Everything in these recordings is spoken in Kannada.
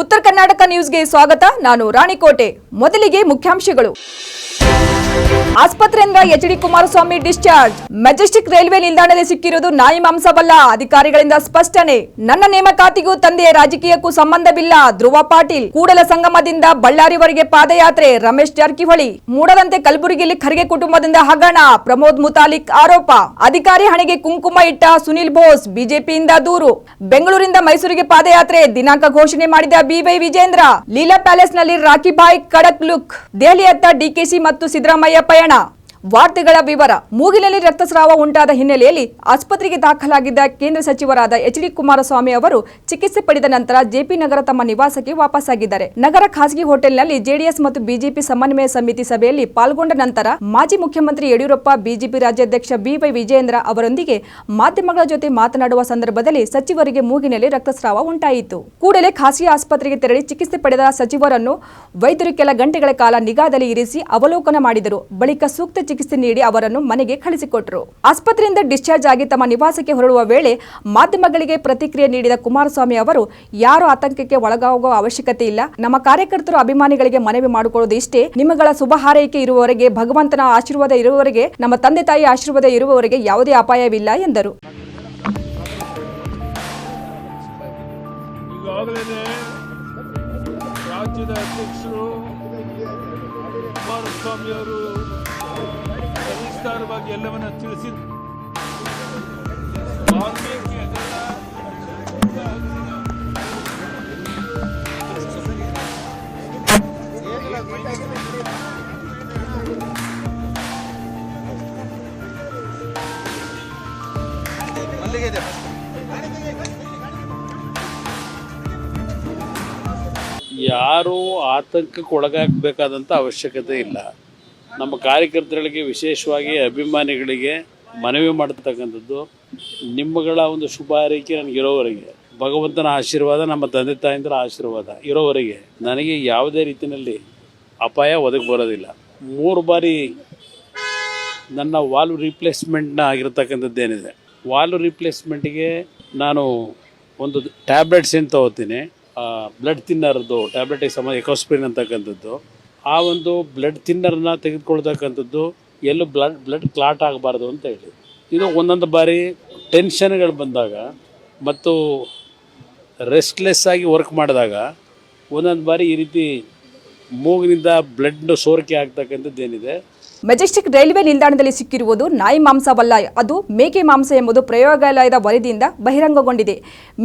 ಉತ್ತರ ಕರ್ನಾಟಕ ನ್ಯೂಸ್ಗೆ ಸ್ವಾಗತ. ನಾನು ರಾಣಿಕೋಟೆ. ಮೊದಲಿಗೆ ಮುಖ್ಯಾಂಶಗಳು. ಆಸ್ಪತ್ರೆಯಿಂದ H D Kumaraswamy discharge. Majestic railway ನಿಲ್ದಾಣದಲ್ಲಿ ಸಿಕ್ಕಿರುವುದು ನಾಯಿ ಮಾಂಸವಲ್ಲ. ಅಧಿಕಾರಿಗಳಿಂದ ಸ್ಪಷ್ಟನೆ. ನನ್ನ ನೇಮಕಾತಿಗೂ ತಂದೆಯ ರಾಜಕೀಯಕ್ಕೂ ಸಂಬಂಧವಿಲ್ಲ. ಧ್ರುವ ಪಾಟೀಲ್ ಕೂಡಲ ಸಂಗಮದಿಂದ ಬಳ್ಳಾರಿವರೆಗೆ ಪಾದಯಾತ್ರೆ. ರಮೇಶ್ ಜಾರಕಿಹೊಳಿ ಮೂಡದಂತೆ ಕಲಬುರಗಿಯಲ್ಲಿ ಖರ್ಗೆ ಕುಟುಂಬದಿಂದ ಹಗರಣ. ಪ್ರಮೋದ್ ಮುತಾಲಿಕ್ ಆರೋಪ. ಅಧಿಕಾರಿ ಹಣೆಗೆ ಕುಂಕುಮ ಇಟ್ಟ ಸುನಿಲ್ ಬೋಸ್ ಬಿಜೆಪಿಯಿಂದ ದೂರು. ಬೆಂಗಳೂರಿಂದ ಮೈಸೂರಿಗೆ ಪಾದಯಾತ್ರೆ. ದಿನಾಂಕ ಘೋಷಣೆ ಮಾಡಿದ ಬಿವೈ ವಿಜೇಂದ್ರ. ಲೀಲಾ ಪ್ಯಾಲೇಸ್ನಲ್ಲಿ ರಾಖಿ ಬಾಯ್ ಕಡಕ್ ಲುಕ್. ದೆಹಲಿಯತ್ತ ಡಿಕೆಸಿ ಮತ್ತು ಸಿದ್ದರಾಮಯ್ಯ ಪಯಣ. ಧಾರಣ ವಾರ್ತೆಗಳ ವಿವರ. ಮೂಗಿನಲ್ಲಿ ರಕ್ತಸ್ರಾವ ಉಂಟಾದ ಹಿನ್ನೆಲೆಯಲ್ಲಿ ಆಸ್ಪತ್ರೆಗೆ ದಾಖಲಾಗಿದ್ದ ಕೇಂದ್ರ ಸಚಿವರಾದ ಎಚ್ ಡಿ ಕುಮಾರಸ್ವಾಮಿ ಅವರು ಚಿಕಿತ್ಸೆ ಪಡೆದ ನಂತರ ಜೆಪಿ ನಗರ ತಮ್ಮ ನಿವಾಸಕ್ಕೆ ವಾಪಸ್ಸಾಗಿದ್ದಾರೆ. ನಗರ ಖಾಸಗಿ ಹೋಟೆಲ್ನಲ್ಲಿ ಜೆಡಿಎಸ್ ಮತ್ತು ಬಿಜೆಪಿ ಸಮನ್ವಯ ಸಮಿತಿ ಸಭೆಯಲ್ಲಿ ಪಾಲ್ಗೊಂಡ ನಂತರ ಮಾಜಿ ಮುಖ್ಯಮಂತ್ರಿ ಯಡಿಯೂರಪ್ಪ, ಬಿಜೆಪಿ ರಾಜ್ಯಾಧ್ಯಕ್ಷ ಬಿವೈ ವಿಜಯೇಂದ್ರ ಅವರೊಂದಿಗೆ ಮಾಧ್ಯಮಗಳ ಜೊತೆ ಮಾತನಾಡುವ ಸಂದರ್ಭದಲ್ಲಿ ಸಚಿವರಿಗೆ ಮೂಗಿನಲ್ಲಿ ರಕ್ತಸ್ರಾವ ಉಂಟಾಯಿತು. ಕೂಡಲೇ ಖಾಸಗಿ ಆಸ್ಪತ್ರೆಗೆ ತೆರಳಿ ಚಿಕಿತ್ಸೆ ಪಡೆದ ಸಚಿವರನ್ನು ವೈದ್ಯರು ಕೆಲ ಗಂಟೆಗಳ ಕಾಲ ನಿಗಾದಲ್ಲಿ ಇರಿಸಿ ಅವಲೋಕನ ಮಾಡಿದರು. ಬಳಿಕ ಸೂಕ್ತ ಚಿಕಿತ್ಸೆ ನೀಡಿ ಅವರನ್ನು ಮನೆಗೆ ಕಳಿಸಿಕೊಟ್ಟರು ಆಸ್ಪತ್ರೆಯಿಂದ ಡಿಸ್ಚಾರ್ಜ್ ಆಗಿ ತಮ್ಮ ನಿವಾಸಕ್ಕೆ ಹೊರಡುವ ವೇಳೆ ಮಾಧ್ಯಮಗಳಿಗೆ ಪ್ರತಿಕ್ರಿಯೆ ನೀಡಿದ ಕುಮಾರಸ್ವಾಮಿ ಅವರು, ಯಾರು ಆತಂಕಕ್ಕೆ ಒಳಗಾಗುವ ಅವಶ್ಯಕತೆ ಇಲ್ಲ. ನಮ್ಮ ಕಾರ್ಯಕರ್ತರು ಅಭಿಮಾನಿಗಳಿಗೆ ಮನವಿ ಮಾಡಿಕೊಳ್ಳುವುದು ಇಷ್ಟೇ. ನಿಮ್ಮಗಳ ಶುಭ ಹಾರೈಕೆ ಇರುವವರೆಗೆ, ಭಗವಂತನ ಆಶೀರ್ವಾದ ಇರುವವರೆಗೆ, ನಮ್ಮ ತಂದೆ ತಾಯಿ ಆಶೀರ್ವಾದ ಇರುವವರೆಗೆ ಯಾವುದೇ ಅಪಾಯವಿಲ್ಲ ಎಂದರು. ರಾಜ್ಯದ ಅಧ್ಯಕ್ಷರು ಕುಮಾರಸ್ವಾಮಿ ಸವಿಸ್ತಾರವಾಗಿ ಎಲ್ಲವನ್ನ ತಿಳಿಸಿ. ಯಾರೂ ಆತಂಕಕ್ಕೆ ಒಳಗಾಗಬೇಕಾದಂಥ ಅವಶ್ಯಕತೆ ಇಲ್ಲ. ನಮ್ಮ ಕಾರ್ಯಕರ್ತರಿಗೆ, ವಿಶೇಷವಾಗಿ ಅಭಿಮಾನಿಗಳಿಗೆ ಮನವಿ ಮಾಡತಕ್ಕಂಥದ್ದು, ನಿಮ್ಮಗಳ ಒಂದು ಶುಭ ಹಾರೈಕೆ ನನಗಿರೋವರೆಗೆ ಭಗವಂತನ ಆಶೀರ್ವಾದ, ನಮ್ಮ ತಂದೆ ತಾಯಿಂದರ ಆಶೀರ್ವಾದ ಇರೋವರೆಗೆ. ನನಗೆ ಯಾವುದೇ ರೀತಿಯಲ್ಲಿ ಅಪಾಯ ಒದಗಿ ಬರೋದಿಲ್ಲ. ಮೂರು ಬಾರಿ ನನ್ನ ವಾಲ್ವ್ ರಿಪ್ಲೇಸ್ಮೆಂಟ್ನ ಆಗಿರ್ತಕ್ಕಂಥದ್ದೇನಿದೆ ವಾಲ್ವ್ ರೀಪ್ಲೇಸ್ಮೆಂಟಿಗೆ ನಾನು ಒಂದು ಟ್ಯಾಬ್ಲೆಟ್ಸ್ ಏನು ತಗೋತೀನಿ ಬ್ಲಡ್ ತಿನ್ನರ್ದು ಟ್ಯಾಬ್ಲೆಟಿಗೆ ಸಂಬಂಧ ಎಕೋಸ್ಪ್ರಿನ್ ಅಂತಕ್ಕಂಥದ್ದು. ಆ ಒಂದು ಬ್ಲಡ್ ತಿನ್ನರ್ನ ತೆಗೆದುಕೊಳ್ತಕ್ಕಂಥದ್ದು ಎಲ್ಲೂ ಬ್ಲಡ್ ಬ್ಲಡ್ ಕ್ಲಾಟ್ ಆಗಬಾರ್ದು ಅಂತ ಹೇಳಿ. ಇದು ಒಂದೊಂದು ಬಾರಿ ಟೆನ್ಷನ್ಗಳು ಬಂದಾಗ ಮತ್ತು ರೆಸ್ಟ್ಲೆಸ್ ಆಗಿ ವರ್ಕ್ ಮಾಡಿದಾಗ ಒಂದೊಂದು ಬಾರಿ ಈ ರೀತಿ ಮೂಗಿನಿಂದ ಬ್ಲಡ್ ಸೋರಿಕೆ ಆಗ್ತಕ್ಕಂಥದ್ದು ಏನಿದೆ ಮೆಜೆಸ್ಟಿಕ್ ರೈಲ್ವೆ ನಿಲ್ದಾಣದಲ್ಲಿ ಸಿಕ್ಕಿರುವುದು ನಾಯಿ ಮಾಂಸವಲ್ಲ, ಅದು ಮೇಕೆ ಮಾಂಸ ಎಂಬುದು ಪ್ರಯೋಗಾಲಯದ ವರದಿಯಿಂದ ಬಹಿರಂಗಗೊಂಡಿದೆ.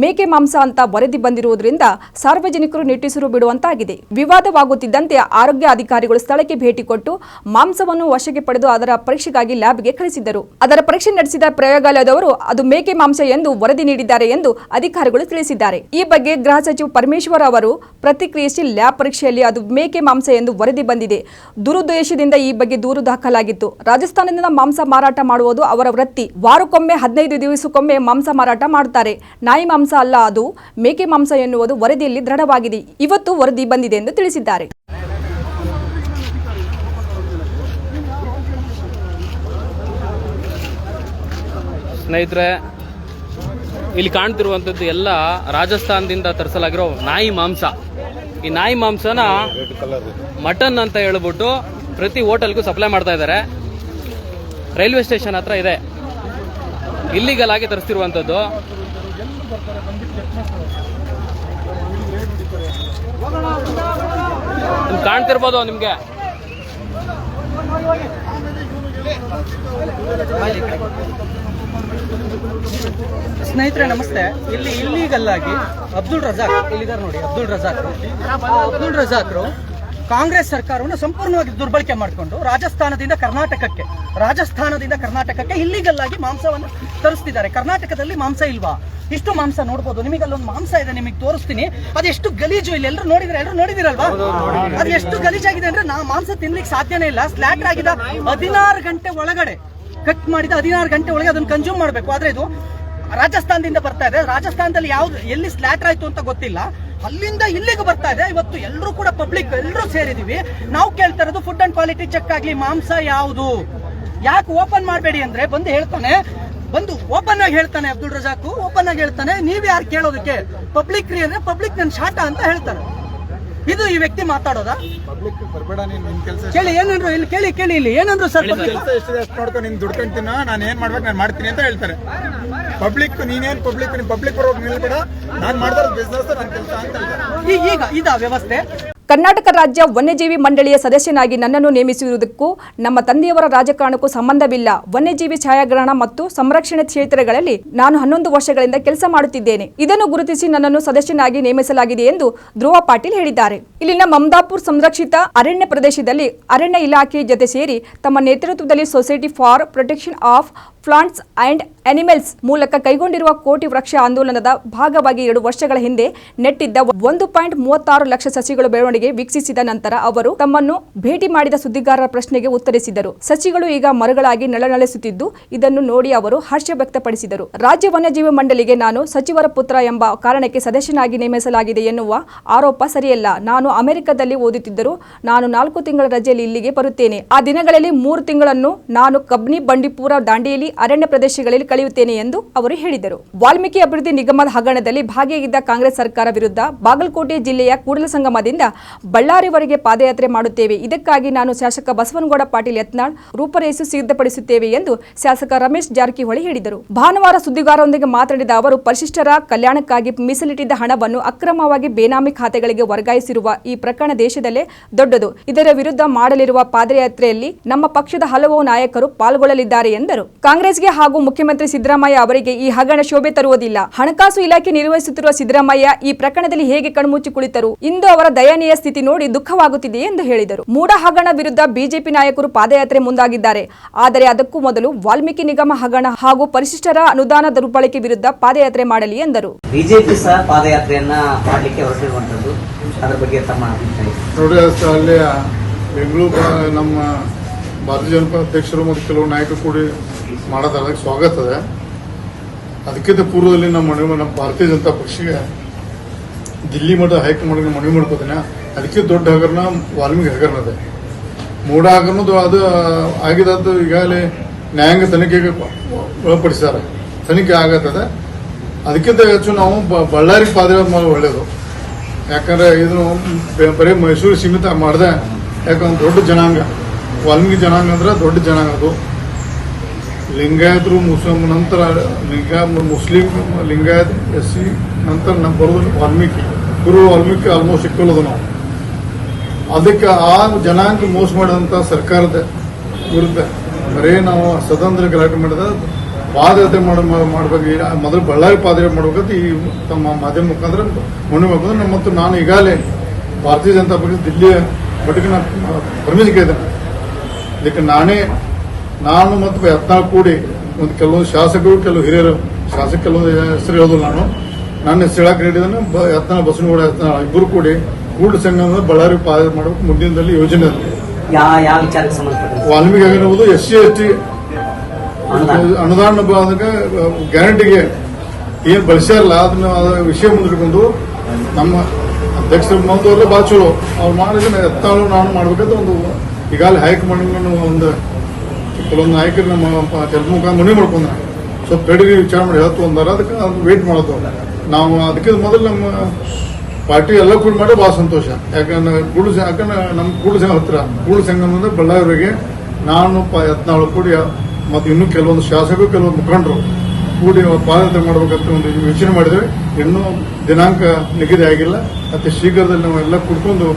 ಮೇಕೆ ಮಾಂಸ ಅಂತ ವರದಿ ಬಂದಿರುವುದರಿಂದ ಸಾರ್ವಜನಿಕರು ನಿಟ್ಟುಸಿರು ಬಿಡುವಂತಾಗಿದೆ. ವಿವಾದವಾಗುತ್ತಿದ್ದಂತೆ ಆರೋಗ್ಯ ಅಧಿಕಾರಿಗಳು ಸ್ಥಳಕ್ಕೆ ಭೇಟಿ ಕೊಟ್ಟು ಮಾಂಸವನ್ನು ವಶಕ್ಕೆ ಪಡೆದು ಅದರ ಪರೀಕ್ಷೆಗಾಗಿ ಲ್ಯಾಬ್ಗೆ ಕಳಿಸಿದ್ದರು. ಅದರ ಪರೀಕ್ಷೆ ನಡೆಸಿದ ಪ್ರಯೋಗಾಲಯದವರು, ಅದು ಮೇಕೆ ಮಾಂಸ ಎಂದು ವರದಿ ನೀಡಿದ್ದಾರೆ ಎಂದು ಅಧಿಕಾರಿಗಳು ತಿಳಿಸಿದ್ದಾರೆ. ಈ ಬಗ್ಗೆ ಗೃಹ ಸಚಿವ ಪರಮೇಶ್ವರ್ ಅವರು ಪ್ರತಿಕ್ರಿಯಿಸಿ, ಲ್ಯಾಬ್ ಪರೀಕ್ಷೆಯಲ್ಲಿ ಅದು ಮೇಕೆ ಮಾಂಸ ಎಂದು ವರದಿ ಬಂದಿದೆ. ದುರುದ್ದೇಶದಿಂದ ಈ ಬಗ್ಗೆ ದೂರು ದಾಖಲಾಗಿತ್ತು. ರಾಜಸ್ಥಾನದಿಂದ ಮಾಂಸ ಮಾರಾಟ ಮಾಡುವುದು ಅವರ ವೃತ್ತಿ. ವಾರಕ್ಕೊಮ್ಮೆ ಹದಿನೈದು ದಿವಸಕ್ಕೊಮ್ಮೆ ಮಾಂಸ ಮಾರಾಟ ಮಾಡುತ್ತಾರೆ. ನಾಯಿ ಮಾಂಸ ಅಲ್ಲ ಅದು ಮೇಕೆ ಮಾಂಸ ಎನ್ನುವುದು ವರದಿಯಲ್ಲಿ ದೃಢವಾಗಿದೆ. ಇವತ್ತು ವರದಿ ಬಂದಿದೆ ಎಂದು ತಿಳಿಸಿದ್ದಾರೆ. ಸ್ನೇಹಿತರೆ ಇಲ್ಲಿ ಕಾಣ್ತಿರುವಂಥದ್ದು ಎಲ್ಲ ರಾಜಸ್ಥಾನದಿಂದ ತರಿಸಲಾಗಿರೋ ನಾಯಿ ಮಾಂಸ. ಈ ನಾಯಿ ಮಾಂಸನ ಮಟನ್ ಅಂತ ಹೇಳ್ಬಿಟ್ಟು ಪ್ರತಿ ಹೋಟೆಲ್ಗೂ ಸಪ್ಲೈ ಮಾಡ್ತಾ ಇದ್ದಾರೆ. ರೈಲ್ವೆ ಸ್ಟೇಷನ್ ಹತ್ರ ಇದೆ. ಇಲ್ಲಿಗಲ್ ಆಗಿ ತರಿಸ್ತಿರುವಂಥದ್ದು. ನಿಮ್ಗೆ ಕಾಣ್ತಿರ್ಬೋದು ನಿಮಗೆ. ಸ್ನೇಹಿತರೆ, ನಮಸ್ತೆ. ಇಲ್ಲಿ ಇಲ್ಲಿಗಲ್ಲಾಗಿ ಅಬ್ದುಲ್ ರಜಾಕ್, ಇಲ್ಲಿದ್ದಾರೆ ನೋಡಿ, ಅಬ್ದುಲ್ ರಜಾಕ್ ಅಬ್ದುಲ್ ರಜಾಕ್ರು ಕಾಂಗ್ರೆಸ್ ಸರ್ಕಾರವನ್ನು ಸಂಪೂರ್ಣವಾಗಿ ದುರ್ಬಳಕೆ ಮಾಡಿಕೊಂಡು ರಾಜಸ್ಥಾನದಿಂದ ಕರ್ನಾಟಕಕ್ಕೆ ರಾಜಸ್ಥಾನದಿಂದ ಕರ್ನಾಟಕಕ್ಕೆ ಇಲ್ಲಿಗಲ್ ಆಗಿ ಮಾಂಸವನ್ನು ತರಿಸ್ತಿದ್ದಾರೆ. ಕರ್ನಾಟಕದಲ್ಲಿ ಮಾಂಸ ಇಲ್ವಾ? ಇಷ್ಟು ಮಾಂಸ ನೋಡ್ಬೋದು. ನಿಮಗೆ ಅಲ್ಲೊಂದು ಮಾಂಸ ಇದೆ ನಿಮಗೆ ತೋರಿಸ್ತೀನಿ. ಅದೆಷ್ಟು ಗಲೀಜು ಇಲ್ಲಿ? ಎಲ್ಲರೂ ನೋಡಿದ್ರೆ ಎಲ್ಲರೂ ನೋಡಿದಿರಲ್ವಾ? ಅದು ಎಷ್ಟು ಗಲೀಜಾಗಿದೆ ಅಂದ್ರೆ ನಾ ಮಾಂಸ ತಿನ್ಲಿಕ್ಕೆ ಸಾಧ್ಯನೇ ಇಲ್ಲ. ಸ್ಲಾಟರ್ ಆಗಿದ ಹದಿನಾರು ಗಂಟೆ ಒಳಗಡೆ ಕಟ್ ಮಾಡಿದ ಹದಿನಾರು ಗಂಟೆ ಒಳಗೆ ಅದನ್ನು ಕನ್ಸ್ಯೂಮ್ ಮಾಡಬೇಕು. ಆದ್ರೆ ಇದು ರಾಜಸ್ಥಾನದಿಂದ ಬರ್ತಾ ಇದೆ. ರಾಜಸ್ಥಾನದಲ್ಲಿ ಯಾವ್ದು ಎಲ್ಲಿ ಸ್ಲಾಟರ್ ಆಯ್ತು ಅಂತ ಗೊತ್ತಿಲ್ಲ. ಅಲ್ಲಿಂದ ಇಲ್ಲಿಗೆ ಬರ್ತಾ ಇದೆ. ಇವತ್ತು ಎಲ್ಲರೂ ಕೂಡ ಪಬ್ಲಿಕ್ ಎಲ್ಲರೂ ಸೇರಿದೀವಿ ನಾವು ಕೇಳ್ತಾ ಇರೋದು ಫುಡ್ ಅಂಡ್ ಕ್ವಾಲಿಟಿ ಚೆಕ್ ಆಗ್ಲಿ, ಮಾಂಸ ಯಾವುದು? ಯಾಕೆ ಓಪನ್ ಮಾಡಬೇಡಿ ಅಂದ್ರೆ ಬಂದು ಹೇಳ್ತಾನೆ. ಬಂದು ಓಪನ್ ಆಗಿ ಹೇಳ್ತಾನೆ ಅಬ್ದುಲ್ ರಜಾಕು. ಓಪನ್ ಆಗಿ ಹೇಳ್ತಾನೆ. ನೀವ್ ಯಾರು ಕೇಳೋದಕ್ಕೆ? ಪಬ್ಲಿಕ್ ಅಂದ್ರೆ ಪಬ್ಲಿಕ್ ನನ್ ಶಾಟ ಅಂತ ಹೇಳ್ತಾನೆ ಇದು ಈ ವ್ಯಕ್ತಿ ಮಾತಾಡೋದಾ? ಪಬ್ಲಿಕ್ ಬರಬೇಡ ನೀನು ನಿನ್ ಕೆಲಸ ಕೇಳಿ ಏನಂದ್ರು ಇಲ್ಲಿ ಕೇಳಿ ಕೇಳಿ ಇಲ್ಲಿ. ಏನಂದ್ರು ಸರ್ ಕೆಲಸ ಎಷ್ಟಿದೆ ಅಷ್ಟು ನೋಡ್ಕೊಂಡು ನೀನು ದುಡ್ಕೊಂತೀನ ನಾನು ಏನು ಮಾಡ್ಬೇಕು ನಾನು ಮಾಡ್ತೀನಿ ಅಂತ ಹೇಳ್ತಾರೆ. ಪಬ್ಲಿಕ್ ನೀನೇನ್ ಪಬ್ಲಿಕ್ ನೀನು ಪಬ್ಲಿಕ್ ಬರೋಕ್ ನಿಲ್ಬೇಡ ನಾನು ಮಾಡಿದ್ರೆ ಬಿಸ್ನೆಸ್ ನನ್ನ ಕೆಲಸ ಅಂತ ಹೇಳ್ತಾರೆ. ಈಗ ಇದಾ ವ್ಯವಸ್ಥೆ. ಕರ್ನಾಟಕ ರಾಜ್ಯ ವನ್ಯಜೀವಿ ಮಂಡಳಿಯ ಸದಸ್ಯನಾಗಿ ನನ್ನನ್ನು ನೇಮಿಸಿರುವುದಕ್ಕೂ ನಮ್ಮ ತಂದೆಯವರ ರಾಜಕಾರಣಕ್ಕೂ ಸಂಬಂಧವಿಲ್ಲ. ವನ್ಯಜೀವಿ ಛಾಯಾಗ್ರಹಣ ಮತ್ತು ಸಂರಕ್ಷಣೆ ಕ್ಷೇತ್ರಗಳಲ್ಲಿ ನಾನು ಹನ್ನೊಂದು ವರ್ಷಗಳಿಂದ ಕೆಲಸ ಮಾಡುತ್ತಿದ್ದೇನೆ. ಇದನ್ನು ಗುರುತಿಸಿ ನನ್ನನ್ನು ಸದಸ್ಯನಾಗಿ ನೇಮಿಸಲಾಗಿದೆ ಎಂದು ಧ್ರುವ ಪಾಟೀಲ್ ಹೇಳಿದ್ದಾರೆ. ಇಲ್ಲಿನ ಮಮದಾಪುರ್ ಸಂರಕ್ಷಿತ ಅರಣ್ಯ ಪ್ರದೇಶದಲ್ಲಿ ಅರಣ್ಯ ಇಲಾಖೆ ಜೊತೆ ಸೇರಿ ತಮ್ಮ ನೇತೃತ್ವದಲ್ಲಿ society for protection of plants and animals ಮೂಲಕ ಕೈಗೊಂಡಿರುವ ಕೋಟಿ ವೃಕ್ಷ ಆಂದೋಲನದ ಭಾಗವಾಗಿ ಎರಡು ವರ್ಷಗಳ ಹಿಂದೆ ನೆಟ್ಟಿದ್ದ ಒಂದು ಪಾಯಿಂಟ್ ಮೂವತ್ತಾರು ಲಕ್ಷ ಸಸಿಗಳು ಬೆಳವಣಿಗೆ ವೀಕ್ಷಿಸಿದ ನಂತರ ಅವರು ತಮ್ಮನ್ನು ಭೇಟಿ ಮಾಡಿದ ಸುದ್ದಿಗಾರರ ಪ್ರಶ್ನೆಗೆ ಉತ್ತರಿಸಿದರು. ಸಸಿಗಳು ಈಗ ಮರಗಳಾಗಿ ನಳನಳಿಸುತ್ತಿದ್ದು, ಇದನ್ನು ನೋಡಿ ಅವರು ಹರ್ಷ ವ್ಯಕ್ತಪಡಿಸಿದರು. ರಾಜ್ಯ ವನ್ಯಜೀವಿ ಮಂಡಳಿಗೆ ನಾನು ಸಚಿವರ ಪುತ್ರ ಎಂಬ ಕಾರಣಕ್ಕೆ ಸದಸ್ಯನಾಗಿ ನೇಮಿಸಲಾಗಿದೆ ಎನ್ನುವ ಆರೋಪ ಸರಿಯಲ್ಲ. ನಾನು ಅಮೆರಿಕದಲ್ಲಿ ಓದುತ್ತಿದ್ದರು ನಾನು ನಾಲ್ಕು ತಿಂಗಳ ರಜೆಯಲ್ಲಿ ಇಲ್ಲಿಗೆ ಬರುತ್ತೇನೆ. ಆ ದಿನಗಳಲ್ಲಿ ಮೂರು ತಿಂಗಳನ್ನು ನಾನು ಕಬ್ನಿ ಬಂಡಿಪುರ ದಾಂಡೇಲಿ ಅರಣ್ಯ ಪ್ರದೇಶಗಳಲ್ಲಿ ಕಳೆಯುತ್ತೇನೆ ಎಂದು ಅವರು ಹೇಳಿದರು. ವಾಲ್ಮೀಕಿ ಅಭಿವೃದ್ಧಿ ನಿಗಮದ ಹಗರಣದಲ್ಲಿ ಭಾಗಿಯಾಗಿದ್ದ ಕಾಂಗ್ರೆಸ್ ಸರ್ಕಾರ ವಿರುದ್ಧ ಬಾಗಲಕೋಟೆ ಜಿಲ್ಲೆಯ ಕೂಡಲ ಸಂಗಮದಿಂದ ಬಳ್ಳಾರಿವರೆಗೆ ಪಾದಯಾತ್ರೆ ಮಾಡುತ್ತೇವೆ. ಇದಕ್ಕಾಗಿ ನಾನು ಶಾಸಕ ಬಸವನಗೌಡ ಪಾಟೀಲ್ ಯತ್ನಾಳ್ ರೂಪರೇಸು ಸಿದ್ಧಪಡಿಸುತ್ತೇವೆ ಎಂದು ಶಾಸಕ ರಮೇಶ್ ಜಾರಕಿಹೊಳಿ ಹೇಳಿದರು. ಭಾನುವಾರ ಸುದ್ದಿಗಾರರೊಂದಿಗೆ ಮಾತನಾಡಿದ ಅವರು, ಪರಿಶಿಷ್ಟರ ಕಲ್ಯಾಣಕ್ಕಾಗಿ ಮೀಸಲಿಟ್ಟಿದ್ದ ಹಣವನ್ನು ಅಕ್ರಮವಾಗಿ ಬೇನಾಮಿ ಖಾತೆಗಳಿಗೆ ವರ್ಗಾಯಿಸಿರುವ ಈ ಪ್ರಕರಣ ದೇಶದಲ್ಲೇ ದೊಡ್ಡದು. ಇದರ ವಿರುದ್ಧ ಮಾಡಲಿರುವ ಪಾದಯಾತ್ರೆಯಲ್ಲಿ ನಮ್ಮ ಪಕ್ಷದ ಹಲವು ನಾಯಕರು ಪಾಲ್ಗೊಳ್ಳಲಿದ್ದಾರೆ ಎಂದರು. ಕಾಂಗ್ರೆಸ್ಗೆ ಹಾಗೂ ಮುಖ್ಯಮಂತ್ರಿ ಸಿದ್ದರಾಮಯ್ಯ ಅವರಿಗೆ ಈ ಹಗರಣ ಶೋಭೆ ತರುವುದಿಲ್ಲ. ಹಣಕಾಸು ಇಲಾಖೆ ನಿರ್ವಹಿಸುತ್ತಿರುವ ಸಿದ್ದರಾಮಯ್ಯ ಈ ಪ್ರಕರಣದಲ್ಲಿ ಹೇಗೆ ಕಣ್ಮುಚ್ಚಿ ಕುಳಿತರು? ಇಂದು ಅವರ ದಯನೀಯ ಸ್ಥಿತಿ ನೋಡಿ ದುಃಖವಾಗುತ್ತಿದೆ ಎಂದು ಹೇಳಿದರು. ಮೂಡ ಹಗರಣ ವಿರುದ್ಧ ಬಿಜೆಪಿ ನಾಯಕರು ಪಾದಯಾತ್ರೆ ಮುಂದಾಗಿದ್ದಾರೆ. ಆದರೆ ಅದಕ್ಕೂ ಮೊದಲು ವಾಲ್ಮೀಕಿ ನಿಗಮ ಹಗರಣ ಹಾಗೂ ಪರಿಶಿಷ್ಟರ ಅನುದಾನ ದುರ್ಬಳಕೆ ವಿರುದ್ಧ ಪಾದಯಾತ್ರೆ ಮಾಡಲಿ ಎಂದರು. ಬಿಜೆಪಿ ಸಹ ಪಾದಯಾತ್ರೆಯನ್ನ ಮಾಡಲಿಕ್ಕೆ ಹೊರಟಿರುವಂತದ್ದು ಅದರ ಬಗ್ಗೆ ತಮ್ಮ ಬೆಂಗಳೂರು ನಮ್ಮ ಭಾರತೀಯ ಜನತಾ ಅಧ್ಯಕ್ಷರು ಮತ್ತು ಕೆಲವು ನಾಯಕರು ಕೂಡಿ ಮಾಡೋದು ಅದಕ್ಕೆ ಸ್ವಾಗತ ಇದೆ. ಅದಕ್ಕಿಂತ ಪೂರ್ವದಲ್ಲಿ ನಮ್ಮ ಮನವಿ ನಮ್ಮ ಭಾರತೀಯ ಜನತಾ ಪಕ್ಷಕ್ಕೆ ದಿಲ್ಲಿ ಮಠ ಹೈಕಮಾಂಡ್ಗೆ ಮನವಿ ಮಾಡ್ಕೋತೀನಿ. ಅದಕ್ಕೆ ದೊಡ್ಡ ಹಗರಣ ವಾಲ್ಮೀಕಿ ಹಗರಣ ಇದೆ ಮೂಡ ಹಗರಣದ್ದು ಅದು ಆಗಿದ್ದು ಈಗಾಗಲೇ ನ್ಯಾಯಾಂಗ ತನಿಖೆಗೆ ಒಳಪಡಿಸ್ಯಾರ ತನಿಖೆ ಆಗತ್ತದೆ. ಅದಕ್ಕಿಂತ ಹೆಚ್ಚು ನಾವು ಬಳ್ಳಾರಿ ಪಾದ್ರೆ ಮಾಡೋದು ಒಳ್ಳೆಯದು. ಯಾಕಂದ್ರೆ ಇದನ್ನು ಬರೀ ಮೈಸೂರು ಸೀಮಿತ ಮಾಡಿದೆ. ಯಾಕಂದ್ರೆ ದೊಡ್ಡ ಜನಾಂಗ. ವಾಲ್ಮೀಕಿ ಜನಾಂಗ ಅಂದ್ರೆ ದೊಡ್ಡ ಜನಾಂಗ ಅದು. ಲಿಂಗಾಯತರು ಮುಸ್ಲಿಂ ನಂತರ ಲಿಂಗ ಮುಸ್ಲಿಂ ಲಿಂಗಾಯತ್ ಎಸ್ ಸಿ ನಂತರ ನಮ್ಮ ಬರೋದು ವಾಲ್ಮೀಕಿ. ಗುರು ವಾಲ್ಮೀಕಿ ಆಲ್ಮೋಸ್ಟ್ ಇಕ್ಕೊಳ್ಳೋದು ನಾವು. ಅದಕ್ಕೆ ಆ ಜನಾಂಗ ಮೋಸ ಮಾಡಿದಂಥ ಸರ್ಕಾರದ ವಿರುದ್ಧ ಬರೇ ನಾವು ಸ್ವತಂತ್ರ ಗಲಾಟೆ ಮಾಡಿದ ಪಾದಯಾತ್ರೆ ಮಾಡ ಮಾಡ್ಬೇಕು. ಮೊದಲು ಬಳ್ಳಾರಿ ಪಾದಯಾತ್ರೆ ಮಾಡ್ಬೇಕಂತ ಈ ತಮ್ಮ ಮಾಧ್ಯಮ ಮುಖಾಂತರ ಮನವಿ ನಮ್ಮ ಮತ್ತು ನಾನು ಈಗಾಗಲೇ ಭಾರತೀಯ ಜನತಾ ಪಕ್ಷ ದಿಲ್ಲಿಯ ಮಟ್ಟಿಗೆ ನಾನು ಪರ್ಮಿಷನ್ ಕೇಳಿದ್ದೇನೆ ಇದಕ್ಕೆ ನಾನೇ ನಾನು ಮತ್ತು ಯತ್ನಾಳ್ ಕೂಡಿ ಒಂದು ಕೆಲವೊಂದು ಶಾಸಕರು ಕೆಲವು ಹಿರಿಯರು ಶಾಸಕ ಕೆಲವೊಂದು ಹೆಸರು ಹೇಳೋದು ನಾನು. ನನ್ನ ಹೆಸರು ಹೇಳಕ್ಕೆ ಹೇಳಿದ್ದಾನೆ ಬ ಯತ್ನಾಳ್ ಬಸವನಗೌಡ ಯತ್ನಾಳ್ ಇಬ್ಬರು ಕೂಡಿ ಕೂಡು ಸಂಗಮದ ಬಳ್ಳಾರಿ ಪಾದ ಮಾಡಬೇಕು ಮುಂದಿನದಲ್ಲಿ ಯೋಜನೆ ವಾಲ್ಮೀಕಿ ಆಗಿರ್ಬೋದು ಎಸ್ ಸಿ ಎಸ್ ಟಿ ಅನುದಾನ. ಗ್ಯಾರಂಟಿಗೆ ಏನು ಬಳಸ್ಯಾರಲ್ಲ ಅದನ್ನ ಅದ ವಿಷಯ ಮುಂದಿಟ್ಕೊಂಡು ನಮ್ಮ ಅಧ್ಯಕ್ಷರ ಬಂದವರೆಲ್ಲ ಭಾಳ ಚಲೋ ಅವ್ರು ಮಾಡಿದ್ರೆ ಎತ್ತಾಳು ನಾನು ಮಾಡ್ಬೇಕಂತ ಒಂದು ಈಗಾಗಲೇ ಹೈಕಮಾಂಡ್ ಒಂದು ಕೆಲವೊಂದು ನಾಯಕರು ನಮ್ಮ ಕೆಲಸ ಮುಖಾಂತರ ಮನವಿ ಮಾಡ್ಕೊಂಡ್ರೆ. ಸ್ವಲ್ಪ ತಡೀರಿ, ವಿಚಾರ ಮಾಡಿ ಹೇಳ್ತು ಅಂದಾರ, ಅದಕ್ಕೆ ಅದು ವೇಟ್ ಮಾಡೋದು. ನಾವು ಅದಕ್ಕೆ ಮೊದಲು ನಮ್ಮ ಪಾರ್ಟಿ ಎಲ್ಲ ಕೂಡ ಮಾಡಿ ಭಾಳ ಸಂತೋಷ. ಯಾಕಂದ್ರೆ ಗೂಡು ಯಾಕಂದ್ರೆ ನಮ್ಮ ಗೂಡು ಸಂಘ ಹತ್ರ ಕೂಡು ಅಂದ್ರೆ ಬಳ್ಳಾರಿಗೆ ನಾನು ಯತ್ನಾಳು ಕೂಡಿ ಮತ್ತು ಇನ್ನೂ ಕೆಲವೊಂದು ಶಾಸಕರು, ಕೆಲವೊಂದು ಮುಖಂಡರು ಕೂಡಿ ಪಾದಯಾತ್ರೆ ಮಾಡ್ಬೇಕಂತ ಒಂದು ಯೋಚನೆ ಮಾಡಿದ್ವಿ. ಇನ್ನೂ ದಿನಾಂಕ ನಿಗದಿ ಆಗಿಲ್ಲ. ಅತಿ ಶೀಘ್ರದಲ್ಲಿ ನಾವು ಎಲ್ಲ ಕುಡ್ಕೊಂಡು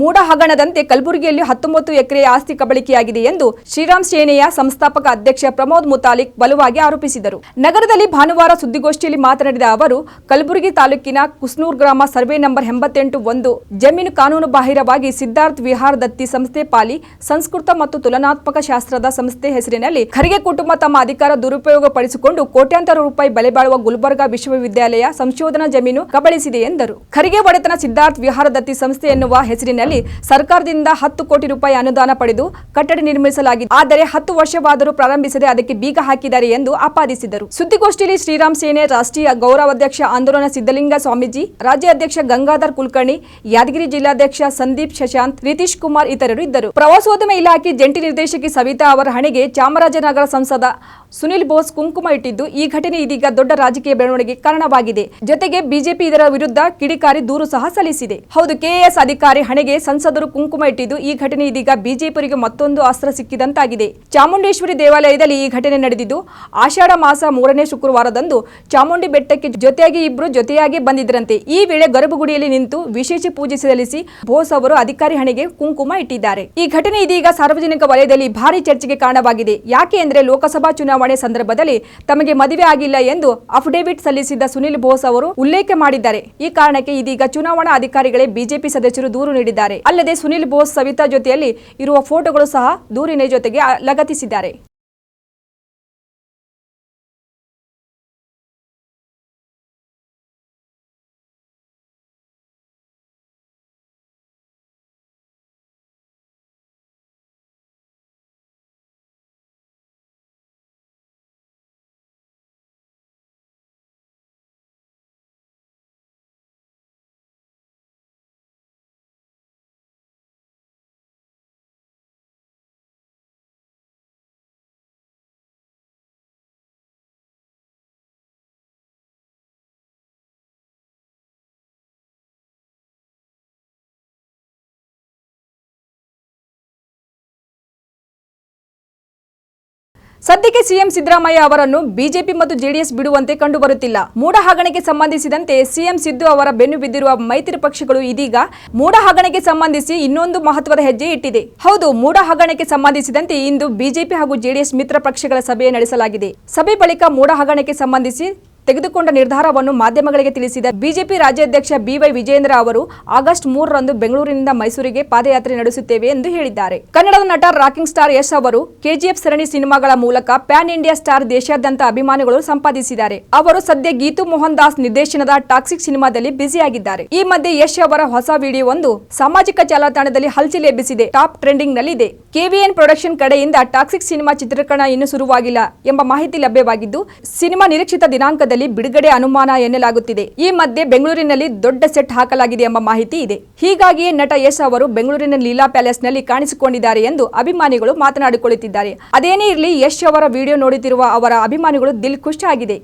ಮೂಡ ಹಗಣದಂತೆ ಕಲಬುರಗಿಯಲ್ಲಿ ಹತ್ತೊಂಬತ್ತು ಎಕರೆ ಆಸ್ತಿ ಕಬಳಿಕೆಯಾಗಿದೆ ಎಂದು ಶ್ರೀರಾಮ್ ಸೇನೆಯ ಸಂಸ್ಥಾಪಕ ಅಧ್ಯಕ್ಷ ಪ್ರಮೋದ್ ಮುತಾಲಿಕ್ ಬಲವಾಗಿ ಆರೋಪಿಸಿದರು. ನಗರದಲ್ಲಿ ಭಾನುವಾರ ಸುದ್ದಿಗೋಷ್ಠಿಯಲ್ಲಿ ಮಾತನಾಡಿದ ಅವರು, ಕಲಬುರಗಿ ತಾಲೂಕಿನ ಕುಸ್ನೂರ್ ಗ್ರಾಮ ಸರ್ವೆ ನಂಬರ್ ಎಂಬತ್ತೆಂಟು ಒಂದು ಜಮೀನು ಕಾನೂನು ಬಾಹಿರವಾಗಿ ಸಿದ್ಧಾರ್ಥ್ ವಿಹಾರ್ ದತ್ತಿ ಸಂಸ್ಥೆ ಪಾಲಿ ಸಂಸ್ಕೃತ ಮತ್ತು ತುಲನಾತ್ಮಕ ಶಾಸ್ತ್ರದ ಸಂಸ್ಥೆ ಹೆಸರಿನಲ್ಲಿ ಖರ್ಗೆ ಕುಟುಂಬ ತಮ್ಮ ಅಧಿಕಾರ ದುರುಪಯೋಗಪಡಿಸಿಕೊಂಡು ಕೋಟ್ಯಾಂತರ ರೂಪಾಯಿ ಬೆಲೆ ಬಾಳುವ ಗುಲ್ಬರ್ಗಾ ವಿಶ್ವವಿದ್ಯಾಲಯ ಸಂಶೋಧನಾ ಜಮೀನು ಕಬಳಿಸಿದೆ ಎಂದರು. ಖರ್ಗೆ ಒಡೆತನ ಸಿದ್ಧಾರ್ಥ್ ವಿಹಾರ ದತ್ತಿ ಸಂಸ್ಥೆ ಎನ್ನುವ ಹೆಸರಿನಲ್ಲಿ ಸರ್ಕಾರದಿಂದ ಹತ್ತು ಕೋಟಿ ರೂಪಾಯಿ ಅನುದಾನ ಪಡೆದು ಕಟ್ಟಡ ನಿರ್ಮಿಸಲಾಗಿದೆ. ಆದರೆ ಹತ್ತು ವರ್ಷವಾದರೂ ಪ್ರಾರಂಭಿಸದೆ ಅದಕ್ಕೆ ಬೀಗ ಹಾಕಿದ್ದಾರೆ ಎಂದು ಆಪಾದಿಸಿದರು ಸುದ್ದಿಗೋಷ್ಠಿಯಲ್ಲಿ ಶ್ರೀರಾಮ್ ಸೇನೆ ರಾಷ್ಟ್ರೀಯ ಗೌರವಾಧ್ಯಕ್ಷ ಆಂದೋಲನ ಸಿದ್ದಲಿಂಗ ಸ್ವಾಮೀಜಿ ರಾಜ್ಯ ಅಧ್ಯಕ್ಷ ಗಂಗಾಧರ್ ಕುಲಕರ್ಣಿ, ಯಾದಗಿರಿ ಜಿಲ್ಲಾಧ್ಯಕ್ಷ ಸಂದೀಪ್ ಶಶಾಂತ್ ರಿತೀಶ್ ಕುಮಾರ್ ಇತರರು ಇದ್ದರು. ಪ್ರವಾಸೋದ್ಯಮ ಇಲಾಖೆ ಜಂಟಿ ನಿರ್ದೇಶಕಿ ಸವಿತಾ ಅವರ ಹಣೆಗೆ ಚಾಮರಾಜನಗರ ಸಂಸದ ಸುನಿಲ್ ಬೋಸ್ ಕುಂಕುಮ ಇಟ್ಟಿದ್ದು ಈ ಘಟನೆ ಇದೀಗ ದೊಡ್ಡ ರಾಜಕೀಯ ಬೆಳವಣಿಗೆ ಕಾರಣವಾಗಿದೆ. ಜೊತೆಗೆ ಬಿಜೆಪಿ ಇದರ ವಿರುದ್ಧ ಕಿಡಿಕಾರಿ ದೂರು ಸಹ ಸಲ್ಲಿಸಿದೆ. ಹೌದು, ಕೆಎಎಸ್ ಅಧಿಕಾರಿ ಹಣೆಗೆ ಸಂಸದರು ಕುಂಕುಮ ಇಟ್ಟಿದ್ದು ಈ ಘಟನೆ ಇದೀಗ ಬಿಜೆಪಿಯವರಿಗೆ ಮತ್ತೊಂದು ಅಸ್ತ್ರ ಸಿಕ್ಕಿದಂತಾಗಿದೆ. ಚಾಮುಂಡೇಶ್ವರಿ ದೇವಾಲಯದಲ್ಲಿ ಈ ಘಟನೆ ನಡೆದಿದ್ದು, ಆಷಾಢ ಮಾಸ ಮೂರನೇ ಶುಕ್ರವಾರದಂದು ಚಾಮುಂಡಿ ಬೆಟ್ಟಕ್ಕೆ ಜೊತೆಯಾಗಿ ಇಬ್ಬರು ಜೊತೆಯಾಗಿ ಬಂದಿದ್ರಂತೆ ಈ ವೇಳೆ ಗರ್ಭಗುಡಿಯಲ್ಲಿ ನಿಂತು ವಿಶೇಷ ಪೂಜೆ ಸಲ್ಲಿಸಿ ಬೋಸ್ ಅವರು ಅಧಿಕಾರಿ ಹಣೆಗೆ ಕುಂಕುಮ ಇಟ್ಟಿದ್ದಾರೆ. ಈ ಘಟನೆ ಇದೀಗ ಸಾರ್ವಜನಿಕ ವಲಯದಲ್ಲಿ ಭಾರಿ ಚರ್ಚೆಗೆ ಕಾರಣವಾಗಿದೆ. ಯಾಕೆ ಅಂದ್ರೆ ಲೋಕಸಭಾ ಚುನಾವಣೆ ಸಂದರ್ಭದಲ್ಲಿ ತಮಗೆ ಮದುವೆ ಆಗಿಲ್ಲ ಎಂದು ಅಫಿಡೇವಿಟ್ ಸಲ್ಲಿಸಿದ್ದ ಸುನಿಲ್ ಬೋಸ್ ಅವರು ಉಲ್ಲೇಖ ಮಾಡಿದ್ದಾರೆ. ಈ ಕಾರಣಕ್ಕೆ ಇದೀಗ ಚುನಾವಣಾ ಅಧಿಕಾರಿಗಳೇ ಬಿಜೆಪಿ ಸದಸ್ಯರು ದೂರು ನೀಡಿದ್ದಾರೆ. ಅಲ್ಲದೆ ಸುನಿಲ್ ಬೋಸ್ ಸವಿತಾ ಜೊತೆಯಲ್ಲಿ ಇರುವ ಫೋಟೋಗಳು ಸಹ ದೂರಿನ ಜೊತೆಗೆ ಲಗತ್ತಿಸಿದ್ದಾರೆ. ಸದ್ಯಕ್ಕೆ ಸಿಎಂ ಸಿದ್ದರಾಮಯ್ಯ ಅವರನ್ನು ಬಿಜೆಪಿ ಮತ್ತು ಜೆಡಿಎಸ್ ಬಿಡುವಂತೆ ಕಂಡುಬರುತ್ತಿಲ್ಲ. ಮೂಡ ಹಗರಣಕ್ಕೆ ಸಂಬಂಧಿಸಿದಂತೆ ಸಿಎಂ ಸಿದ್ದು ಅವರ ಬೆನ್ನು ಬಿದ್ದಿರುವ ಮೈತ್ರಿ ಪಕ್ಷಗಳು ಇದೀಗ ಮೂಡ ಹಗರಣಕ್ಕೆ ಸಂಬಂಧಿಸಿ ಇನ್ನೊಂದು ಮಹತ್ವದ ಹೆಜ್ಜೆ ಇಟ್ಟಿದೆ. ಹೌದು ಮೂಡ ಹಗರಣಕ್ಕೆ ಸಂಬಂಧಿಸಿದಂತೆ ಇಂದು ಬಿಜೆಪಿ ಹಾಗೂ ಜೆಡಿಎಸ್ ಮಿತ್ರ ಪಕ್ಷಗಳ ಸಭೆ ನಡೆಸಲಾಗಿದೆ. ಸಭೆ ಬಳಿಕ ಮೂಡ ಹಗರಣಕ್ಕೆ ಸಂಬಂಧಿಸಿ ತೆಗೆದುಕೊಂಡ ನಿರ್ಧಾರವನ್ನು ಮಾಧ್ಯಮಗಳಿಗೆ ತಿಳಿಸಿದ ಬಿಜೆಪಿ ರಾಜ್ಯಾಧ್ಯಕ್ಷ ಬಿವೈ ವಿಜೇಂದ್ರ ಅವರು, ಆಗಸ್ಟ್ ಮೂರರಂದು ಬೆಂಗಳೂರಿನಿಂದ ಮೈಸೂರಿಗೆ ಪಾದಯಾತ್ರೆ ನಡೆಸುತ್ತೇವೆ ಎಂದು ಹೇಳಿದ್ದಾರೆ. ಕನ್ನಡದ ನಟ ರಾಕಿಂಗ್ ಸ್ಟಾರ್ ಯಶ್ ಅವರು, ಕೆಜಿಎಫ್ ಸರಣಿ ಸಿನಿಮಾಗಳ ಮೂಲಕ ಪ್ಯಾನ್ ಇಂಡಿಯಾ ಸ್ಟಾರ್ ದೇಶಾದ್ಯಂತ ಅಭಿಮಾನಿಗಳು ಸಂಪಾದಿಸಿದ್ದಾರೆ. ಅವರು ಸದ್ಯ ಗೀತು ಮೋಹನ್ ದಾಸ್ ನಿರ್ದೇಶನದ ಟಾಕ್ಸಿಕ್ ಸಿನಿಮಾದಲ್ಲಿ ಬ್ಯುಸಿಯಾಗಿದ್ದಾರೆ. ಈ ಮಧ್ಯೆ ಯಶ್ ಅವರ ಹೊಸ ವಿಡಿಯೋ ಒಂದು ಸಾಮಾಜಿಕ ಜಾಲತಾಣದಲ್ಲಿ ಹಲ್ಚಲ್ ಟಾಪ್ ಟ್ರೆಂಡಿಂಗ್ ನಲ್ಲಿದೆ ಕೆವಿಎನ್ ಪ್ರೊಡಕ್ಷನ್ ಕಡೆಯಿಂದ ಟಾಕ್ಸಿಕ್ ಸಿನಿಮಾ ಚಿತ್ರೀಕರಣ ಇನ್ನೂ ಶುರುವಾಗಿಲ್ಲ ಎಂಬ ಮಾಹಿತಿ ಲಭ್ಯವಾಗಿದ್ದು, ಸಿನಿಮಾ ನಿರೀಕ್ಷಿತ ದಿನಾಂಕದಲ್ಲಿ ಬಿಡುಗಡೆ ಅನುಮಾನ ಎನ್ನಲಾಗುತ್ತಿದೆ. ಈ ಮಧ್ಯೆ ಬೆಂಗಳೂರಿನಲ್ಲಿ ದೊಡ್ಡ ಸೆಟ್ ಹಾಕಲಾಗಿದೆ ಎಂಬ ಮಾಹಿತಿ ಇದೆ. ಹೀಗಾಗಿಯೇ ನಟ ಯಶ್ ಅವರು ಬೆಂಗಳೂರಿನ ಲೀಲಾ ಪ್ಯಾಲೇಸ್ನಲ್ಲಿ ಕಾಣಿಸಿಕೊಂಡಿದ್ದಾರೆ ಎಂದು ಅಭಿಮಾನಿಗಳು ಮಾತನಾಡಿಕೊಳ್ಳುತ್ತಿದ್ದಾರೆ. ಅದೇನೇ ಇರಲಿ, ಯಶ್ ಅವರ ವಿಡಿಯೋ ನೋಡುತ್ತಿರುವ ಅವರ ಅಭಿಮಾನಿಗಳು ದಿಲ್ ಖುಷ್ ಆಗಿದೆ.